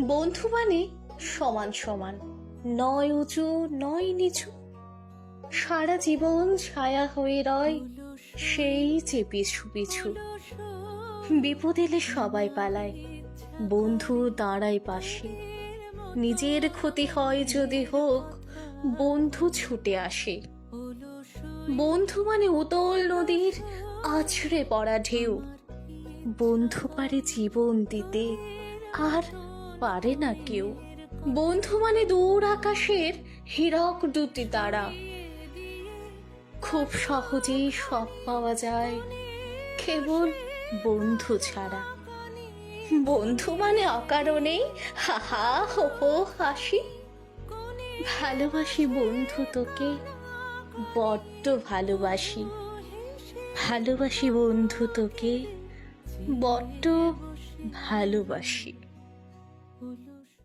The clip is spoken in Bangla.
বন্ধু মানে সমান সমান। নয় উঁচু, নয় নিচু। সারা জীবন ছায়া হয়ে রয় সেই যে পিছু পিছু বিপদ এলে সবাই পালায়, বন্ধু দাঁড়ায় পাশে। নিজের ক্ষতি হয় যদি হোক, বন্ধু ছুটে আসে। বন্ধু মানে উতল নদীর আছড়ে পড়া ঢেউ। বন্ধু পারে জীবন দিতে আর পারে না কেউ। বন্ধু মানে দূর আকাশের হীরক দুটি তারা। খুব সহজেই সব পাওয়া যায়, কেবল বন্ধু ছাড়া। বন্ধু মানে অকারণেই হাহা হো হো হাসি। ভালোবাসি বন্ধু তোকে, বড্ড ভালোবাসি। ভালোবাসি বন্ধু তোকে, বড্ড ভালোবাসি। 不露声